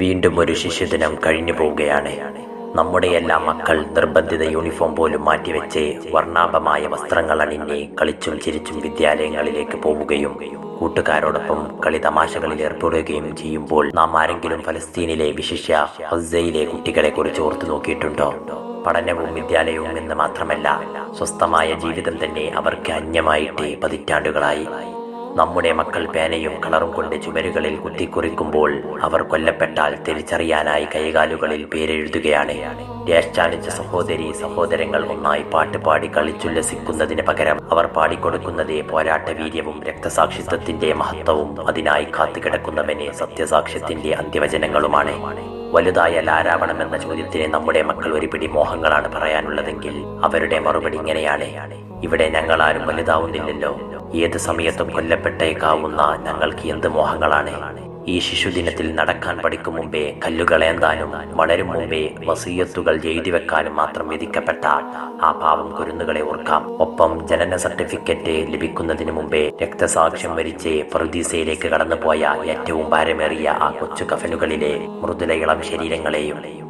വീണ്ടും ഒരു ശിശുദിനം കഴിഞ്ഞു പോവുകയാണ്. നമ്മുടെ എല്ലാ മക്കൾ നിർബന്ധിത യൂണിഫോം പോലും മാറ്റിവെച്ച് വർണാഭമായ വസ്ത്രങ്ങൾ അണിഞ്ഞ് കളിച്ചും ചിരിച്ചും വിദ്യാലയങ്ങളിലേക്ക് പോവുകയും കൂട്ടുകാരോടൊപ്പം കളി തമാശകളിൽ ഏർപ്പെടുകയും ചെയ്യുമ്പോൾ നാം ആരെങ്കിലും ഫലസ്തീനിലെ വിശിഷ്യ ഹസയിലെ കുട്ടികളെ കുറിച്ച് ഓർത്തു നോക്കിയിട്ടുണ്ടോ? പഠനവും വിദ്യാലയവും എന്ന് മാത്രമല്ല സ്വസ്ഥമായ ജീവിതം തന്നെ അവർക്ക് അന്യമായിട്ട് പതിറ്റാണ്ടുകളായി. നമ്മുടെ മക്കൾ പേനയും കളറും കൊണ്ട് ചുമരുകളിൽ കുത്തിക്കുറിക്കുമ്പോൾ അവർ കൊല്ലപ്പെട്ടാൽ തിരിച്ചറിയാനായി കൈകാലുകളിൽ പേരെഴുതുകയാണ്. രേഷ്ടാനിച്ച സഹോദരി സഹോദരങ്ങൾ ഒന്നായി പാട്ടുപാടി കളിച്ചുല്ലസിക്കുന്നതിന് പകരം അവർ പാടിക്കൊടുക്കുന്നത് പോരാട്ട വീര്യവും രക്തസാക്ഷിത്വത്തിന്റെ മഹത്വവും അതിനായി കാത്തുകിടക്കുന്നവനെ സത്യസാക്ഷ്യത്തിന്റെ അന്ത്യവചനങ്ങളുമാണ്. വലുതായ ആരാവണമെന്ന ചോദ്യത്തിന് നമ്മുടെ മക്കൾ ഒരു പിടി മോഹങ്ങളാണ് പറയാനുള്ളതെങ്കിൽ അവരുടെ മറുപടി ഇങ്ങനെയാണ്. ഇവിടെ ഞങ്ങൾ ആരും വലുതാവുന്നില്ലല്ലോ. ഏത് സമയത്തും കൊല്ലപ്പെട്ടേക്കാവുന്ന ഞങ്ങൾക്ക് എന്ത് മോഹങ്ങളാണ്? ഈ ശിശുദിനത്തിൽ നടക്കാൻ പഠിക്കും മുമ്പേ കല്ലുകളേന്താനും വളരും മുമ്പേ വസീയത്തുകൾ എഴുതി വെക്കാനും മാത്രം വിധിക്കപ്പെട്ട ആ പാവം കുരുന്നുകളെ ഓർക്കാം. ഒപ്പം ജനന സർട്ടിഫിക്കറ്റ് ലഭിക്കുന്നതിന് മുമ്പേ രക്തസാക്ഷ്യം വരിച്ച് ഫറുദീസയിലേക്ക് കടന്നുപോയ ഏറ്റവും ഭാരമേറിയ ആ കൊച്ചു കഫലുകളിലെ മൃദുല ഇളം ശരീരങ്ങളെയും